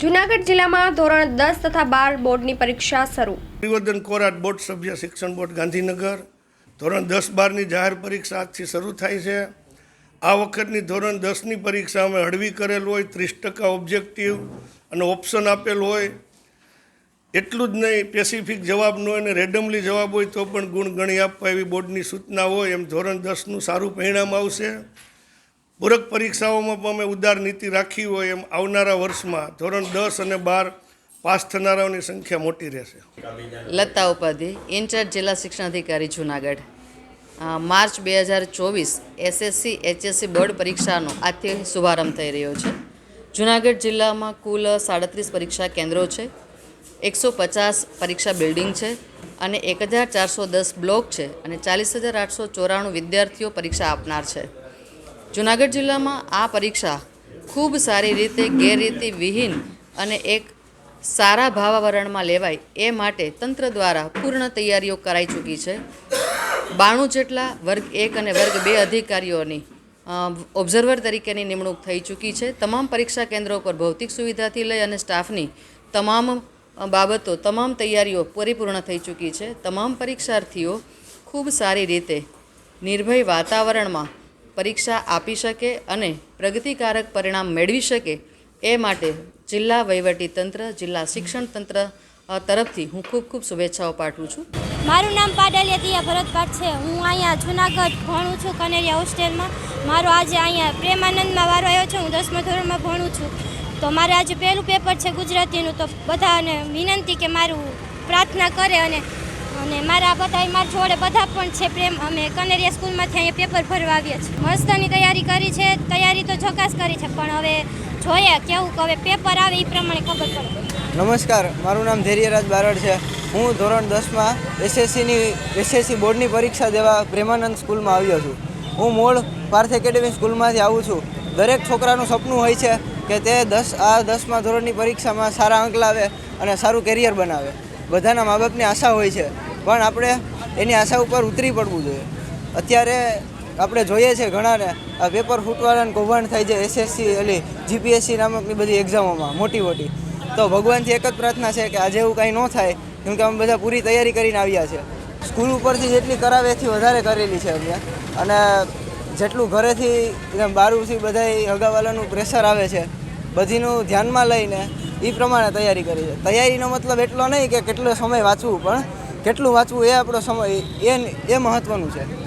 જૂનાગઢ જિલ્લામાં ધોરણ દસ તથા બાર બોર્ડની પરીક્ષા શરૂ. પરિવર્તન કોરાટ બોર્ડ સભ્ય શિક્ષણ બોર્ડ ગાંધીનગર. ધોરણ દસ બારની જાહેર પરીક્ષા આજથી શરૂ થાય છે. આ વખતની ધોરણ દસની પરીક્ષા અમે હળવી કરેલ હોય, ત્રીસ ટકા ઓબ્જેક્ટિવ અને ઓપ્શન આપેલ હોય. એટલું જ નહીં સ્પેસિફિક જવાબ ન હોય અને રેન્ડમલી જવાબ હોય તો પણ ગુણ ગણી આપવા એવી બોર્ડની સૂચના હોય. એમ ધોરણ દસનું સારું પરિણામ આવશે. પૂરક પરીક્ષાઓમાં પણ અમે ઉદાર નીતિ રાખી હોય એમ આવનારા વર્ષમાં ધોરણ દસ અને બાર પાસ થનારાઓની સંખ્યા મોટી રહેશે. લતા ઉપાધ્યાય, ઇન્ચાર્જ જિલ્લા શિક્ષણ અધિકારી, જુનાગઢ. માર્ચ બે હજાર ચોવીસ એસએસસી, એચએસસી બોર્ડ પરીક્ષાનો આજથી શુભારંભ થઈ રહ્યો છે. જુનાગઢ જિલ્લામાં કુલ સાડત્રીસ પરીક્ષા કેન્દ્રો છે, એકસો પચાસ પરીક્ષા બિલ્ડિંગ છે અને એક હજાર ચારસો દસ બ્લોક છે અને ચાલીસ હજાર આઠસો ચોરાણું વિદ્યાર્થીઓ પરીક્ષા આપનાર છે. જુનાગઢ જિલ્લામાં આ પરીક્ષા ખૂબ સારી રીતે, ગેરરીતિ વિહીન અને એક સારા ભાવાવરણમાં લેવાય એ માટે તંત્ર દ્વારા પૂર્ણ તૈયારીઓ કરાઈ ચૂકી છે. બાણું જેટલા વર્ગ એક અને વર્ગ બે અધિકારીઓની ઓબ્ઝર્વર તરીકેની નિમણૂક થઈ ચૂકી છે. તમામ પરીક્ષા કેન્દ્રો પર ભૌતિક સુવિધાથી લઈ અને સ્ટાફની તમામ બાબતો, તમામ તૈયારીઓ પરિપૂર્ણ થઈ ચૂકી છે. તમામ પરીક્ષાર્થીઓ ખૂબ સારી રીતે નિર્ભય વાતાવરણમાં પરીક્ષા આપી શકે અને પ્રગતિકારક પરિણામ મેળવી શકે એ માટે જિલ્લા વહીવટી તંત્ર, જિલ્લા શિક્ષણ તંત્ર તરફથી હું ખૂબ ખૂબ શુભેચ્છાઓ પાઠવું છું. મારું નામ પાડલિયા તિયા ભરતપાટ છે. હું અહીંયા જુનાગઢ ભણું છું, કનેરિયા હોસ્ટેલમાં. મારો આજે અહીંયા પ્રેમાનંદમાં વારો આવ્યો છે. હું દસમા ધોરણમાં ભણું છું. તો મારે આજે પહેલું પેપર છે ગુજરાતીનું. તો બધાને વિનંતી કે મારું પ્રાર્થના કરે અને અને મારા બધા મારા જોડે બધા પણ છે પ્રેમ. અમે કનેરિયા સ્કૂલમાંથી અહીંયા પેપર ભરવા આવ્યા છીએ. મસ્તની તૈયારી કરી છે. તૈયારી તો ચોક્કસ કરી છે, પણ હવે જોઈએ કેવું કે હવે પેપર આવે એ પ્રમાણે ખબર પડે. નમસ્કાર, મારું નામ ધૈર્યરાજ બારડ છે. હું ધોરણ દસમાં એસએસસીની, એસએસસી બોર્ડની પરીક્ષા દેવા પ્રેમાનંદ સ્કૂલમાં આવ્યો છું. હું મૂળ પાર્થ એકેડેમી સ્કૂલમાંથી આવું છું. દરેક છોકરાનું સપનું હોય છે કે તે દસ, આ દસમા ધોરણની પરીક્ષામાં સારા અંક લાવે અને સારું કેરિયર બનાવે. બધાના મા બાપની આશા હોય છે. પણ આપણે એની આશા ઉપર ઉતરી પડવું જોઈએ. અત્યારે આપણે જોઈએ છે ઘણાને, આ પેપર ફૂટવાળાને કૌભાંડ થાય છે એસએસસી એટલે જીપીએસસી નામકની બધી એક્ઝામોમાં મોટી મોટી. તો ભગવાનથી એક જ પ્રાર્થના છે કે આજે એવું કાંઈ ન થાય, કેમ કે અમે બધા પૂરી તૈયારી કરીને આવ્યા છે. સ્કૂલ ઉપરથી જેટલી કરાવે એથી વધારે કરેલી છે અમે. અને જેટલું ઘરેથી એકદમ બધાય બધા હગાવાલાનું પ્રેશર આવે છે, બધીનું ધ્યાનમાં લઈને એ પ્રમાણે તૈયારી કરી છે. તૈયારીનો મતલબ એટલો નહીં કે કેટલો સમય વાંચવું, પણ કેટલું વાંચવું એ આપણો સમય, એ એ મહત્ત્વનું છે.